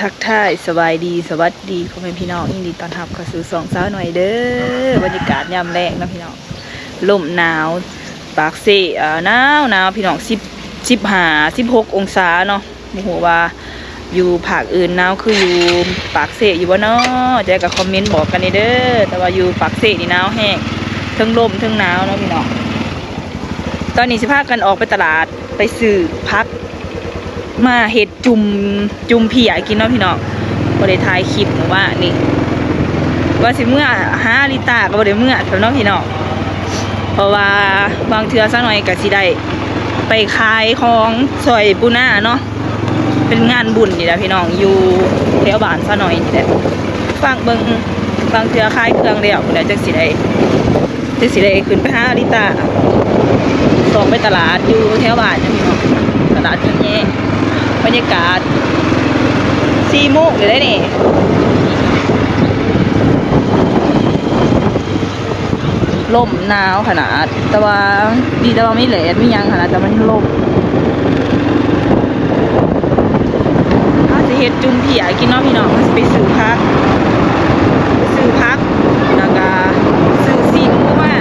ทักทายสบายดีสวัสดีพ่อแม่พี่น้องยินดีต้อนรับเข้าสู่สองสาวหน่อยเด้อบรรยากาศยามแรงนะพี่น้องลมหนาว ปากเสอ่อหนาวหนาวพี่น้องสิบสิบห้าสิบหกองศาเนาะโมโหว่าอยู่ภาคอื่นหนาวคืออยู่ปากเสอยู่บ่เนาะจกับคอมเมนต์บอกกันนี่เด้อแต่ว่าอยู่ปากเสนี่หนาวแห้งทั้งลมทั้งหนาวเนาะพี่น้องตอนนี้สิพากันออกไปตลาดไปซื้อพัก มาเห็ดจุ่มจุ่มเผียกินเนาะพี่น้องบ่ได้ถ่ายคลิปหรือว่านี่ว่าสิเมื่อหาลิตาก็บ่ได้เมื่อเท่าเนาะพี่น้องเพราะว่าบางเทื่อซะหน่อยก็สิได้ไปขายของซอยปูนาเนาะเป็นงานบุญนี่แหละพี่น้องอยู่แถวบ้านซะหน่อยนี่แหละฟังเบิงบางเทือขายเครื่องแล้วแหละจังสิได้จังสิได้ขึ้นไปหาลิตาส่งไปตลาดอยู่แถวบ้านนะพี่น้องตลาดที่นี่ บรรยากาศสี่โมงเลยได้นี่ลมหนาวขนาด แต่ว่าดีแต่ว่าไม่แหลดไม่ยังขนาดแต่มันลมถ้าจะเฮ็ดจุ่มเผียกินเนาะพี่น้องมันไปซื้อพักไปซื้อพักแล้วก็ซื้อซีนเพราะว่า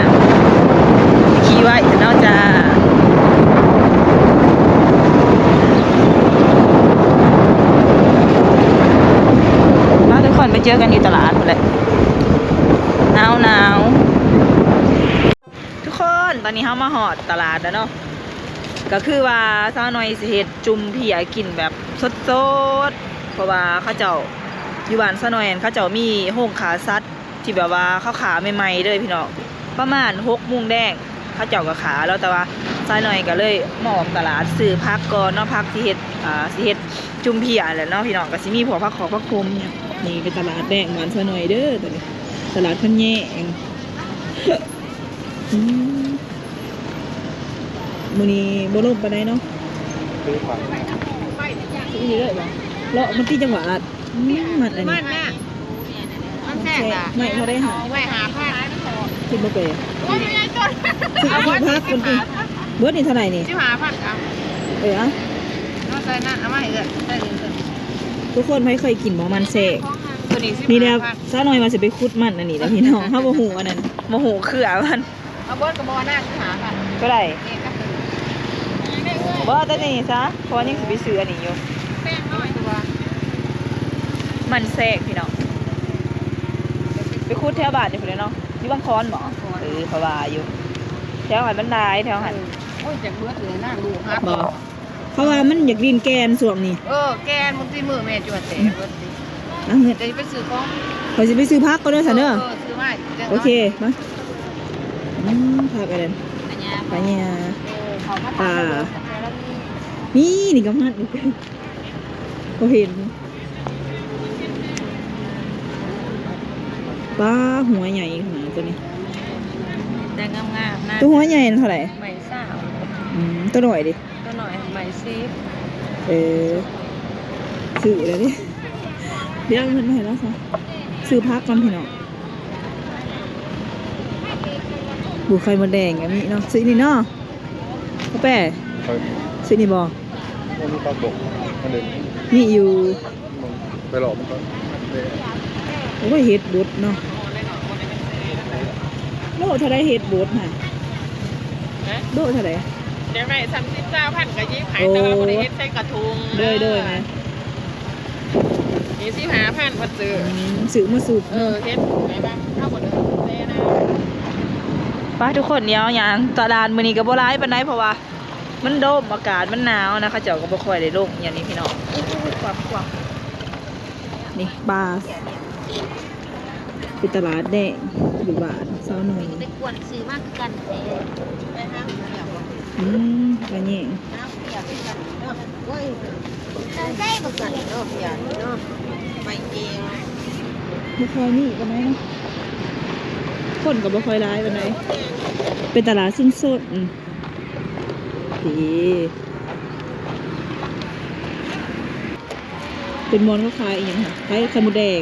ขี่ไว้เนาะจ้า มาทุกคนไป เจอกันอยู่ตลาดหมดเลยหนาวหนาวทุกคนตอนนี้เขามาหอดตลาดแล้วเนาะก็คือว่าสาวน้อยสิเฮ็ดจุ่มเพียกินแบบสดๆเพราะว่าเขาเจ้าอยู่บ้านสาวน้อยนั่นเขาเจ้ามีโรงขาซัดที่แบบว่าเขาขาใหม่ๆเลยพี่น้องประมาณหกโมงแดงเขาเจ้าก็ขาแล้วแต่ว่าสาวน้อยก็เลยหมาออกตลาดซื้อพักก่อนเนาะพักที่เฮ็ดอ่าสิเฮ็ดจุ่มเพียแหละเนาะพี่น้องก็สิมีพวกผักขอผักคมเนี่ย นี่เป็นตลาดแดงมันซะหน่อยเด้อตัวนี้ ตลาดพันแยงมือนี้บ่ลงปานใดเนาะซื้อผักสิอีเลยบ่เลาะมันที่จังหวัดอืมมันอันมันี้นน่มันแพงอะไม่เขาได้หาไม่หาผ้าคิดบ่เป็นโอ้ยยายจนสิเอาพักพักคนที่เบิร์ดนี่เท่าไหร่นี่ชิบห้าผ้าเอาเออเอาใส่นั่นเอามาเอือใส่เอื้อ ทุกคนไม่เคยกินหมอมันแซกตัวนี้สินี่แล้วซะหน่อยว่าสิไปขุดมันอันนี้แล้วพี่น้องเฮาบ่ฮู้อันนั้นบ่ฮู้เครือมันเอาเบิร์ดกับบอหน้าชิหาผ้าเท่าไหร่นี่ก็คือได้เอื้อบ่แต่นี่ซะเพราะว่ายังสิไปซื้ออันนี้อยู่แป้งน้อยตัวมันแทรกพี่น้องไปคูดแถวบ้านอยู่คนเลยเนาะอยู่บางคอนหมอเออเพราะว่าอยู่แถวหันบันไดแถวหันโอ้ยจากเบิร์ดเลยหน้าดูฮะบ่ เพราะว่ามันอยากดินแกนส่วงนี้เออแกนมึงตีมือแม่จวดเตะเบิร์ดสินะเงินเดี๋ยวจะไปซื้อของเขาจะไปซื้อพักก็ได้อสันเด้อซื้อมาดี๋ยวโอเคมาอืมพักอะไรอันเนี้ยปลาเนี่ยเออเขามาปลาทำนี่นี่ก็มันอีกเขาเห็นปลาหัวใหญ่ขนาดตัวนี้แต่งามๆนะตัวหัวใหญ่เท่าไหร่ใหม่สาวอืมตัวหน่อยดิ ตัวหน่อยใหม่ซีฟเออสื่อแล้วดิเดี๋ยวมันไม่เห็นแล้วสิซื้อพักก่อนพี่น้องบูไข่มดแดงกันนี่เนาะซื้อนี่เนาะพ่อแป้ไปซื้อนี่บอมันมีปลาตกมันเด่นนี่อยู่ไปหลอกมันก็โอ้ยเฮ็ดบดเนาะโลเท่าไรเฮ็ดบดค่ะโลเท่าไร เดี๋ยวไหนสามสิบเก้าพันกับยี่สิบหายโอ้แต่ว่าคนนี้เฮ็ดใส่กระทุงเด้อเด้อไหมยี่สิบห้าพันพันซื้ออืมซื้อมาสูบเออเฮ็ดไหนบ้างเข้าหมดเลยเต้นะป้าทุกคนเนี้ยอย่างตลาดมื้อนี้ก็บ่ร้ายปานใดเพราะว่า มันโดมอากาศมันหนาวนะคะเจ้าก็บ่ค่อยได้ลงอย่างนี้พี่น้องอุ้ยๆควักควักนี่ปลาเป็นตลาดแดงอยู่บ้านเซาหน่อยไปกวนซื้อมากกันเอง อืมตัวนี้บุคอยนี่กันไหมนะคนกับบุคอยร้ายกันไหนเป็นตลาดสิ้นสุดดีเป็นมอนก็ขายอย่างค่ะขายไข่มดแดง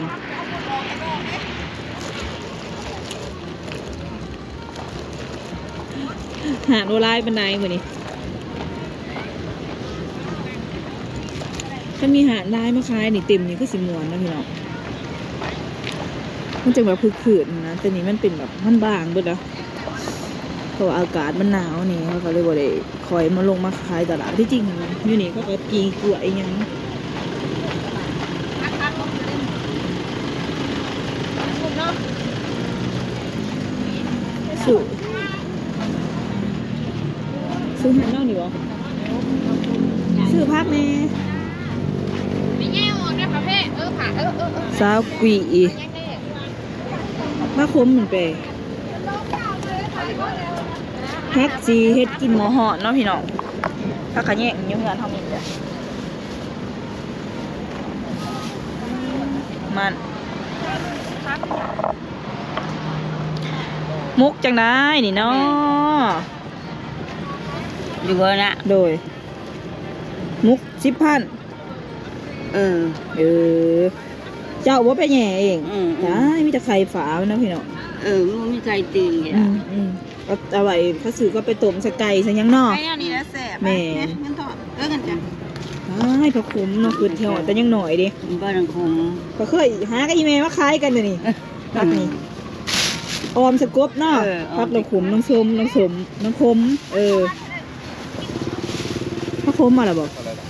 หาโนลายบันไดมือนี้ถ้ามีหาได้มาขายนี่เต็มนี่คือสิมวนนะพี่น้องมันจะแบบคือขืนนะแต่นี่มันเป็นแบบมันบางเบิดแล้วเพราะอากาศมันหนาวนี่เขาก็เลยบ่ได้คอยมาลงมาขายตลาดที่จริงอยู่นี่เขาก็กีกล้วยอิหยังคุณเนาะสูซื้อหันเน่านี่บ่ซื้อพักแม่ ไม่แย่ออกนะประเภทเออผ่าเออเออเออ สาว กวียังไงมาคมเหมือนไปพักสีเฮ็ดกินหมอหอนเนาะพี่น้องพักขะแยงอยังเงินเท่านี้เลยมันมุกจังได้นี่เนาะอยู่เบอร์นะโดย มุกสิบพันเออเออ เจ้าว่าไปแหย่เองอืมอืม ได้มีแต่ไข่ฝามันนะพี่น้องเออมันมีใจตีนอย่างอืนี้มอืมเอาเอาไว้ข้าสื่อก็ไปต้มสไก่ซะยังเนอก ไอ้อันนี้นะแสบแม่เงินทอดเออกันจ้ะให้พระคุ้มเนาะคืนเที่ยวแต่ยังหน่อยดิมันบ้านคงก็เคยหากับอีเมลมาขายกันเดี๋ยวนี้พักนี้ออมสกบเนาะพักน้ำขุมน้ำส้มน้ำสมน้ำคม เออพระคมมาแล้วบอกอะไรนะ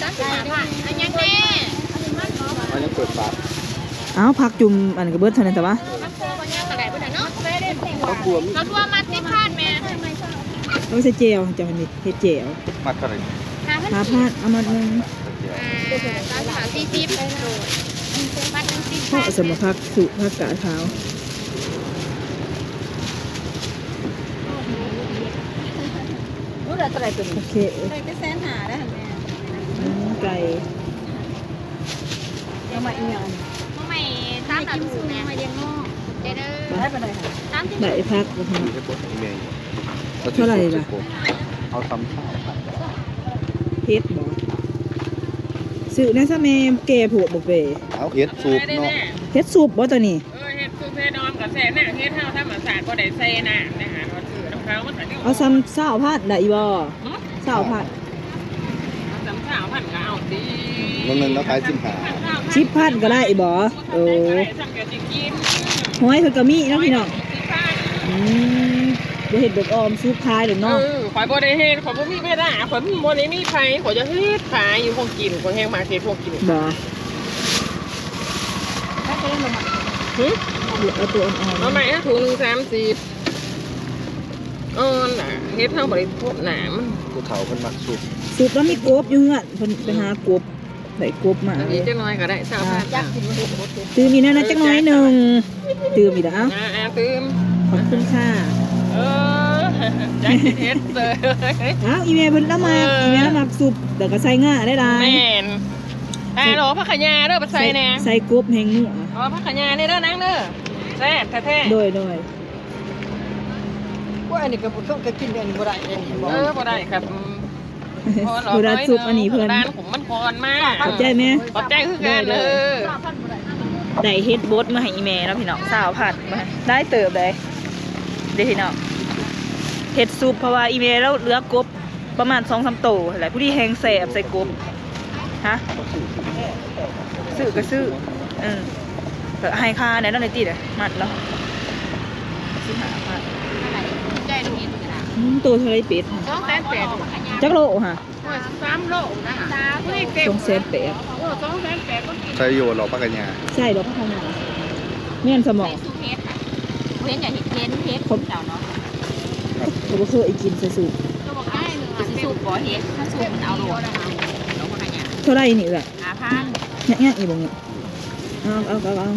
จ้าสิมาผ่านอันยังแน่ มันยังเปิดฝาอ้าวพักจุ่มอันกระเบิดเท่านั้นแต่ว่ามันโคมันยังกระไรไปไหนเนาะไม่ได้เขากลัวมีเราทัวมาที่พลาดแม่ต้องใส่เจลจะมันนี่เฮ็ดเจลมัดเท่าไหร่หาพันหาพาดเอามาหนึ่งอ่าสามสามสี่สิบพันหนึ่งสิบเพราะสมพักสุพักกาดขาวรู้แต่อะไรตัวนี้โอเคใส่จะแสนหาได้แม่อืมไก่ยัง มาอีกอย่างทำไมตามแบบสูงเนี่ยมาเลี้ยงนอกเด้อได้ไปเลยค่ะตามที่ได้พักนะคมีให้ปลดอีเมลเท่าไหร่ล่ะเอาซ้ำข้าวผัดเฮ็ดบ่สื่อนะซะแม่แก่ผูกบ่เปเอาเฮ็ดซุปเนาะเฮ็ดซุปบ่ตัวนี้เออเฮ็ดคือเพดอมกับแซ่น่ะเฮ็ดเฮาธรรมศาสตร์บ่ได้ใส่น่ะนะคะว่าซื้อน้ำเขามันแต่เดี๋ยวเอาซ้ำเศร้าพัดได้อีบ่เศร้าพัดสามสาวพันก็เอาดีน้องนึงแล้วขายสิบหา ชิปพัดก็ได้อีบ่โอ้สั่งเดี๋ยวจะกินห้อยเพิ่นก็มีเนาะพี่น้องสิพันอืมบ่เฮ็ดเบิกออมซุปขายเด้อเอเนาะอข่อยบ่ได้เฮ็ดข่อยบ่มีเวลาข่อยบ่ได้มีไผข่อยจะเฮ็ดขายอยู่พวกกินข่อยแฮงมาเฮ็ดพวกกินบ่หึเอาตัวอ่อนเอาใหม่ถุงนึง30เออน่ะเฮ็ดเฮาบ่ได้พวกหนามันผู้เฒ่าเพิ่นมักซุปๆซุปแล้วมีกบอยู่เฮือนเพิ่นไปหากบ ได้กบมาอันนี้จักหน่อยก็ได้2,000อะตื่มอีกแล้วนะจักหน้อยหนึงตื่มอีกแล้วอ่าตื่มขอบคุณค่ะเออจักเฮ็ดเลยอ้าวอีเมลเพิ่นละมาเอออีอีเมลละมาซุปแต่ก็ใส่ง่าได้หลายแม่นอ่าโหลผักขะยาเด้อบ่ใส่แน่ใส่กบแหงนัวอ๋อผักขะยานี่เด้อนางเด้อแซ่บแท้ๆโดยโดยว่าอันนี้ก็ต้องก็กินอันนี้บ่ได้อันนี้บ่เออบ่ได้ครับ อืมพอหรอกคือราดซุปอันนี้เพิ่นร้านผมมันพรมากขอบใจไหมขอบใจคือกันเออได้เฮ็ดบดมาให้อีเมลแล้วพี่น้องสาวผัดมาได้เติบเลยเด้อพี่น้องเฮ็ดซุปเพราะว่าอีเมลแล้วเหลือกบประมาณ2-3สามโตแหละผู้ที่แหงแสบใส่กบฮะซื้อก็ซื้อเออก็ให้ค่าแน่นอนในตีเด้อมัดแล้วสิหาพันใจดูนี่ตัวนะอืมตัวเท่าไรเป็ดสองแสนแปด จักโลฮะสามโลนะคะเฮ้ยเก็บสองแสนแปดโอ้สองแสนแปดก็กินใช้โยนหรอปักกัญญาใช่ดอกพัฒนาเมี่ยนสมองสูเพชรค่ะเพชรอย่าเห็นเพชรเพชรเจ้าเนาะเขาก็เคยกินใส่สูตรก็บอกง่ายหนึ่งจะสูบบ่เฮ็ดถ้าสูบมันเอาโลนะคะแล้วก็ขยันเท่าไรนี่แหละหาพันเนี่ยเนี่ยอีบ่เนี่ยเอาเอาเอาเอา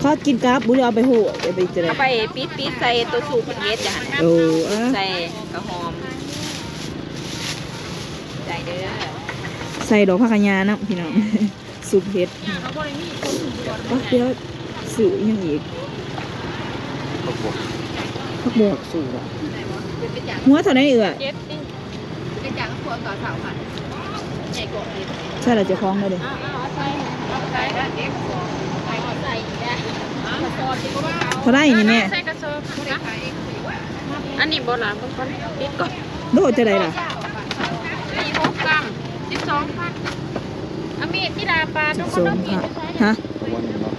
เขากินกราฟบุรีเอาไปโหเอาไปจะได้เอาไปปิดปิดใส่ตัวสูบเป็นเฮ็ดจ้ะโอ้อะใส่กระหอม ใจเด้อใส่ดอกผักกะยานะพี่น้องสุปเฮ็ดก็เดี๋ยวสื่ออีกอยังอีกเขาบอกผักบวกสูอะหัวเท่าไหร่เอ่ยเจ็ดนี่เป็นจากขวดต่อเสาค่ะใหญ่กว่านี้ใช่เราจะคล้องได้เลยอ้าวเอาใส่เอาใส่แล้วเอ็กซ์ใส่ใส่ได้กระสอบที่ว่าเท่าไหร่นี่แม่ใส่กระสอบนะอันนี้โบราณบางคนปิดก่อนโดดจะได้ล่ะ สี่หกกรัมสิบสองพันมีดที่ดาปลาต้องสูมางน้ำมีค่ะดใช้ฮะเอาวันนี้เนาะ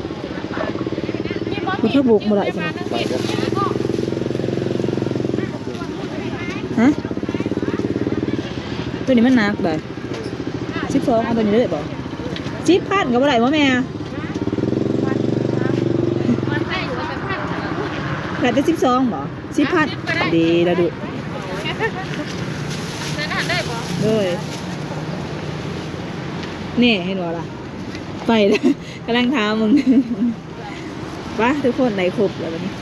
มีบอมันแค่บุกบ่ได้ใช่ไหมไปก็ฮะตัวนี้มันหนักแบบสิบสองเอาตัวนี้เลยบ่สิบพันก็บ่ได้บ่แม่มันได้อยู่แต่พันแต่ได้สิบสองบ่สิบพันดีแล้วดู นั่นน่ะได้ปะ เลยนี่เห็นบ่ล่ะ ไปเลยกำลังท้ามึงปะทุกคนไหนครบแล้ววันนี้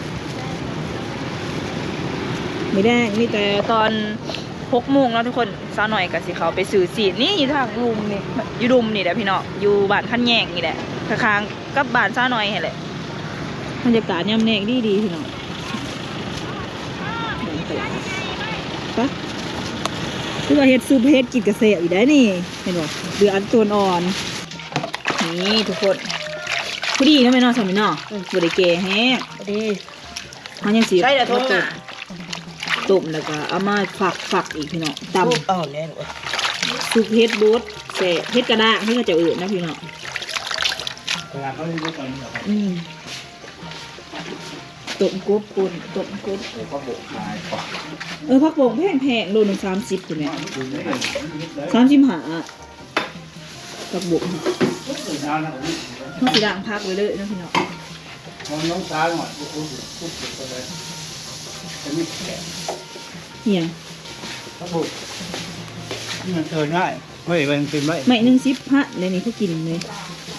ไม่ได้มีแต่ตอนหกโมงแล้วทุกคนสาหน่อยกับสิเขาไปสื่อสีนี่อยู่ทางลุมนี่อยู่ดุมนี่แหละพี่เนาะอยู่บ้านขั้นแยงนี่แหละข้างกับบ้านสาหน่อยเห็นแหละบรรยากาศยามแนงดีดีพี่เนาะไปะ คือว่าเฮ็ดซุปเฮ็ดกินกระเสบอีกได้นี่เห็นบ่เดืออันตัวอ่อน นี่ทุกคนพอดีนะแม่เนอสามีเนาะบริเกแฮงดีมันยังสีใช่แต่โทษตุ่น่ะมตุ่มแล้วก็เอามาฝักฝักอีกพี่เนาะตลูกอ่อนเลยำซุปเฮ็ดบูดเสะเฮ็ดกระด้างเฮ็ดกระเจ้าอื่นนะพี่เนาะเวลาเขาเล่นด้วยกันเนี่ยอืม ตุ่มกบปุ่นตุ่มกบเขาบอกขายก่อนเออผักโป่งแพงแพงโลหนึ่งสามสิบคุณแม่สามสิบหาผักบุกเขาสีด่างพักไว้เลยนะพี่เนาะน้องสาวหน่อยพูดพูดพูดไปเลยจะมีแขกเนี่ยเขาบอกมันเจอง่ายเฮ้ยมันเป็นไรไม่หนึ่งสิบพะเลยนี่เขากินเลย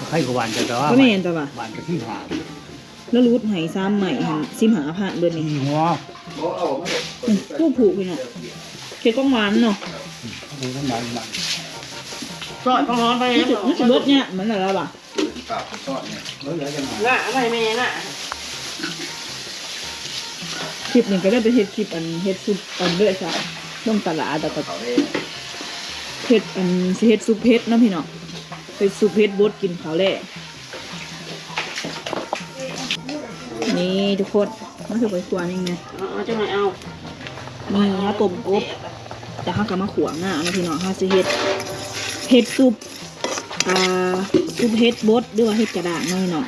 ใครกับวันจะแต่ว่าก็ไม่เห็นแต่ว่าวันจะที่หา แล้วรูดไหซ้ำใหม่หันสิมหาพระเดือนนี้หัวผู้ผูกพี่เนาะเผ็ดก้องหวานเนาะดูทั้งนั้นมันสอดต้องร้อนไปนี่จุดนี่จุดรสเนี่ยมันอะไรวะปากทอดเนี่ยแล้วเหลือจะมาน่ะอะไรแม่น่ะคลิปหนึ่งก็ได้ไปเฮ็ดคลิปอันเฮ็ดซุปอันเลือดซะลงตลาดแต่ก็เขาเองเฮ็ดอันสิเฮ็ดซุปเฮ็ดเนาะพี่เนาะเป็นซุปเฮ็ดบดกินข้าวแล่ นี่ทุกคนมันคือไปขวานยังไงเอาจะไม่เอานี่ฮะต้มกบแต่ห้าก็มาขวางหน้าเนาะพี่เนาะห้าสิเฮ็ดเฮ็ดซุปอ่าซุปเฮ็ดบดหรือว่าเฮ็ดกระด้างเนาะพี่เนาะ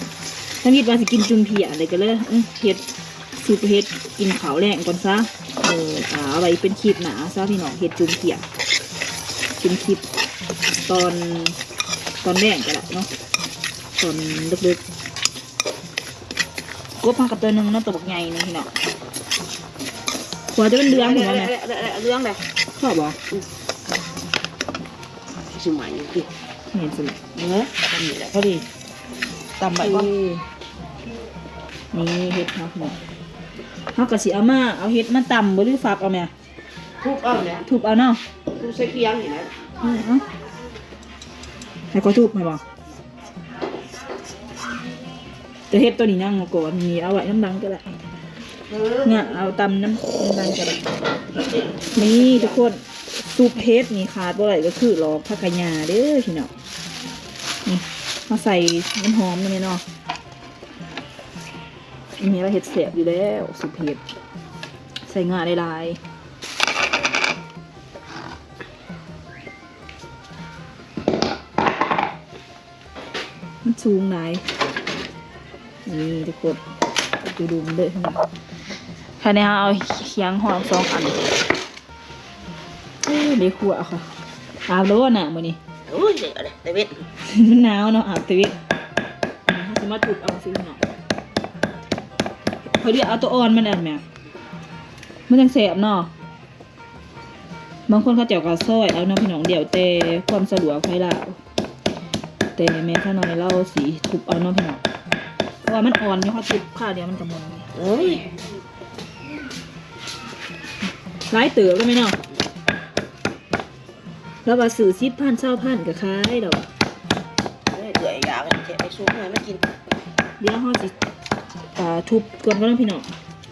ถ้าคิดว่าสิกินจุ่มเพียอะไรก็เลยอื้อเฮ็ดซุปเฮ็ดกินข้าวแรงก่อนซะเอออ่าเอาไว้เป็นคลิปหนาซะพี่น้องเฮ็ดจุ่มเพียเป็นคลิปตอนตอนแรกก็ได้เนาะตอนดึกๆ กบมากับตัวหนึงนะตัวบักใหญ่นี่พี่น้องหัวจะเป็นเดืองเหมือนกันนะเรื่องอะไรชอบบ่สมัยนี้ดิเห็นสิเนื้อทำนี่แหละพอดีตำไปก่อนนี่เฮ็ดครับเนี่ยเฮากระสิเอามาเอาเฮ็ดมาตำบหรือฝักเอาแม่ทุบเอาเนี่ยทุบเอาเนาะทุบใส่เคียงนี่นะอือเอาให้ก็ทุบให้บ่ จะเฮ็ดตัวนี้นั่งก่อนนี่เอาไว้น้ำดังก็ได้เออเนี่ยเอาตำน้ำน้ำดังก็ได้นี่ทุกคนซุปเฮ็ดนี่ขาดบ่ได้ก็คือหลอกผักกะหญ้าเด้อพี่น้องนี่มาใส่น้ำหอมนี่เนาะอันนี้เราเห็ดเสียบอยู่แล้วสุดเห็ดใส่งาได้ลายมันสูงไหน นี่ทุกคนดูดูมันเด้อแค่นี้ฮะเอาเคียงหอมสองอันเอ้ยเดี๋ยวขัวค่ะอาบแล้วน่ะมื้อนี้อุ้ยเดี๋ยวเลยแต่เวทมันหนาวเนาะอาบแตวิถ้าสามารถถูกเอาซื้อหน่อยเขาเรียกเอาตัวอ่อนมันอันแม่มันยังแสบเนาะบางคนเขาเจียวกับซอยเอาเนาะพี่น้องเดี๋ยวแต่ความสะดวกให้เราแต่แม่ข้าน้อยเราสีทุบเอาเนาะพี่น้องเพ ราะว่ามันอ่อนอยู่เขาทุบข้าวเดียวมันกำมลเอ้ยร้ายเตือก็ไหมเนาะแล้วว่าสื่อซิบพันเศร้าพันกับคล้ายดอกเอ้ยเดือยอยากเจ็บไอ้ซุปหน่อยไม่กินเดี๋ยวเขาสิอ่าทุบก่อนก็ต้องพี่น้อง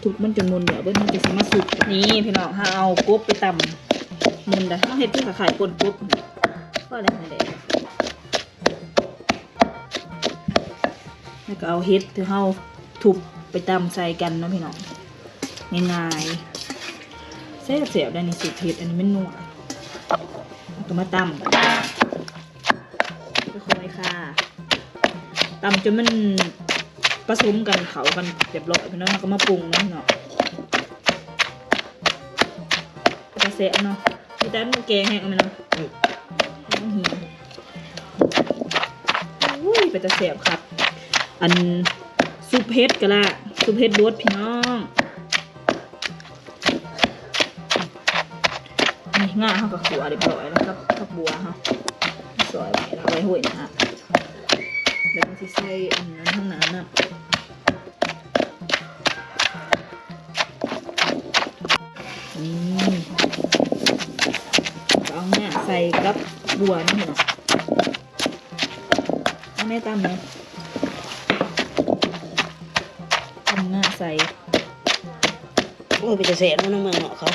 ทุบมันจนมุนเดี๋ยวเบิ้ลมันจะสามารถสุกนี่พี่น้องถ้าเอากบไปตำมุนได้เขาเห็ดเพื่อขายปนกบก็อะไรไม่ได้ แล้วก็เอาเห็ดที่เขาทุบไปตำใส่กันเนาะพี่น้องง่ายๆเสียบเสียบๆได้ในสูตรเห็ดอันนี้ไม่นัวแล้วก็มาตำกันค่อยๆตำจนมันผสมกันเขากันเรียบร้อยพี่น้องเราก็มาปรุงนะพี่น้องกระเสะเนาะพี่แต่มันแกงแห้งเอาไหมเนาะต้องหิวอุ้ยเป็นตะเสียบครับ อันซุปเฮ็ดก็ละซุปเฮ็ดรสพี่น้องนี่ง่ายเขากับขัวเรียบร้อยแล้วครับกับบัวเขาสวยไว้แล้วไว้ห่วยนะฮะแล้วก็สิใส่อันนั้นข้างหน้าน่ะนี่เอาเนี่ยใส่กับบัวนี่เนาะเอาแม่ตามไหม ใสโอ้ยไปจะเสียแล้วน้องเมืองเนาะเขา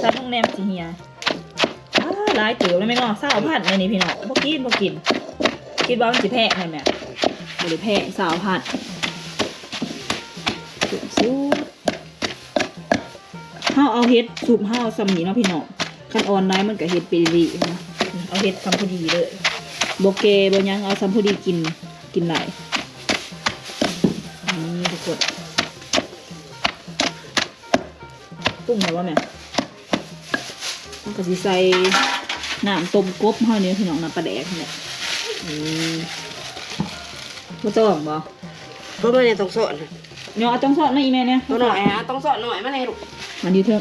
ซัดโรงแรมสิเฮียอ้าลายเตี๋วเลยไหม่งอเศร้าพันเลยนี่พี่น้องบ่กินบ่กิน คิดว่ามันสิแพงไหมแม่บ่ได้แพงสาวพันสุดสุดเฮาเอาเฮ็ดสูบเฮาซำนีเนาะพี่น้องคันออนไลน์มันก็เฮ็ดไปดีนะเอาเฮ็ดซำพอดีเลยโบเกบ่หยังเอาซำพอดีกินกินหน งแล้วว่าแม่มันก็สิใส่น้ำต้มกบเฮานี่พี่น้องน้ำปลาแดกนี่แหละอืมบ่ต้องบ่เพราะมันเนี่ยต้องสอนเนาะเอาต้องสอดมาอีแม่เนี่ยตัวหน่อยฮะต้องสอนหน่อยมาในลูกมันอยู่เทิง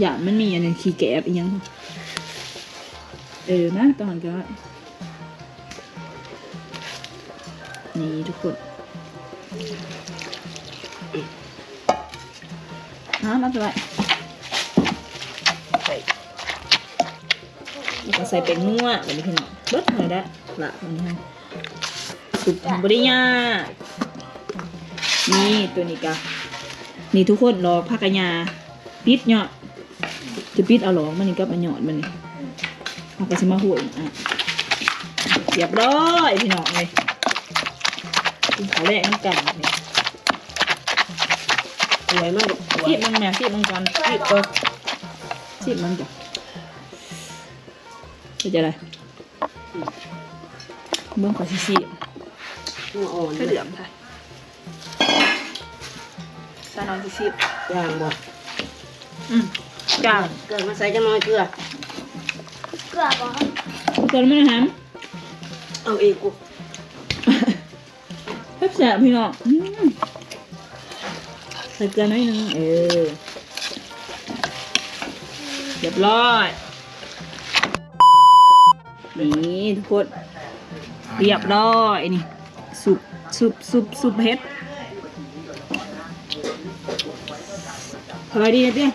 อย่ามันมีอันนี้ขี้แกบอีหยังเออนะตอนก็นี่ทุกคนฮะมาสบาย ใส่ แล้วก็ใส่เป็นนัวแบบนี้พี่น้องเบิดเลยได้ละมันนี้ฮะสุดบริยากนี่ตัวนี้กะนี่ทุกคนรอพักกะยาปิดเนาะจะปิดเอาหรอมันนี่ก็มาหยอดมันนี่เอาไปสิมาห่วยอะเรียบร้อยพี่น้องเลยกินขาวแรกน้ำกันนี่สวยมากลูกสวยซีบมันแม่ซีบมันก่อนซีบก็ซีบมันจ้ะ เป็นจะไรเบื้องขอซีซีบหัวอ่อนก็เหลือมค่ะซานอนซีซีบย่างบ่อืมจ้าเกิดมาใส่จังน้อยเกลือเกินไม่ได้แฮมเอาเองกูแซ่บแซ่บพี่น้องอืมใส่เกลือหน่อยนึงเออเรียบร้อย นี่ทุกคนเรียบร้อยนี่สุปสุปสุปสุปเฮ็ดสบายดีนะเตี้ย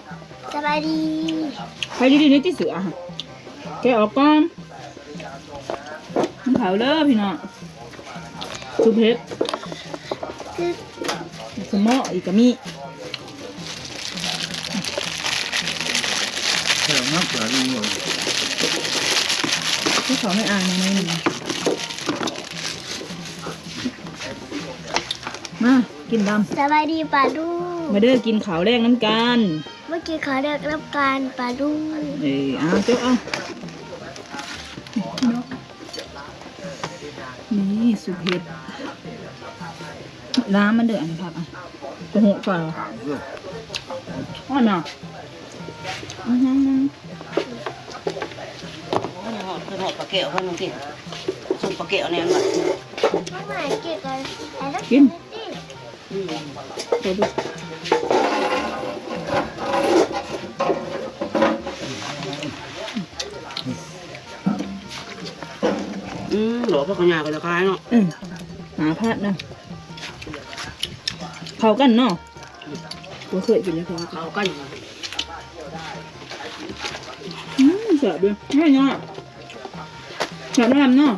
สบายดีไปดีดีๆนะที่เสือค่ะแกะออกก่อนมันเผาเลยพี่น้องสุปเฮ็ดสมออีกกะมีแค่นักเสือลุงเลย ที่เขาไม่อ่านยังไงหนึ่งมากินดสบายดีป่าดูำมาเด้อกินขาวแรกน้ำกันเมื่อกี้เขาเรียกรับการป่าดูเอ้ยเอาเจ้าเอานี่สุกเห็ดร้านมันเดือดนะครับอะจะหกก่อนเหรออ๋อเนาะอือหือ เขาจะหอดคือหอดปลาเกลียวเขาน้องกินซุปปลาเกลียวเนี่ยมันข้างในเกี่ยวกับไอ้รักกินนี่อืมเดี๋ยวดูอืมหลวพ่อขยาก็จะคล้ายเนาะอืมหาพลาดนะเขากันเนาะผมเคยกินแล้วเขาเขากันอยู่นะอืมเสียบด้วยไม่เนาะ เสียบน้ำเนาะ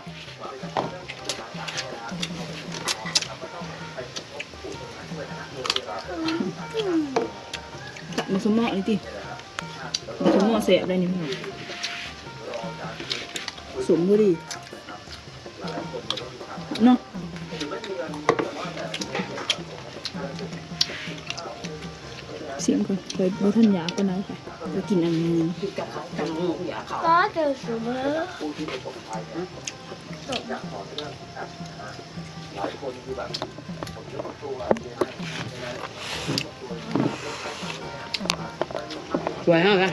ตัดมาสมอเลยติมาสมอเสียบได้นี่พี่น้องสมบูดีเนาะ เสียงก่อนเคยบ่ท่านยาก็ได้ค่ะไปกินอันนึงกินกับเขาจังหูอยากเขาก็เจอสูบเบอร์ตกสวยมากเลย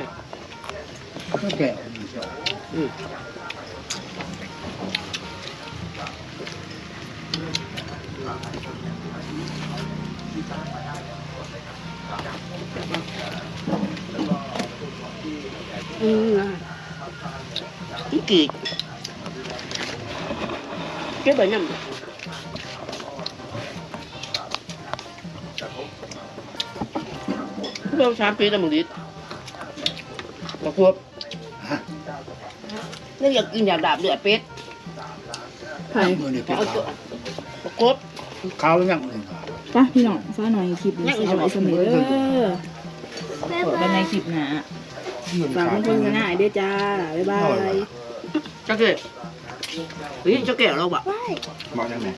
ก็แกะนี่ อืมนะอีกีดเก็บใบน้ำเบิ่งสามปีแล้วมึงดิมาควบนี่อยากกินอยากดาบเดือดเป็ดไผ่มือนี่ขอเป็นเอาตัวขาวมาควบขาวยังหนึ่งขาวปะพี่น้องซะหน่อยคลิปนี้เอาไว้เสมอเด้อแม่พบบ้ากันในนคลิปหน้าเงิน ฝากขาวเพื่อนๆกันหน้าด้วยจ้า บ๊ายบายจักเกะเฮ้ยจักเกะเราบะว้ายมาจากไหน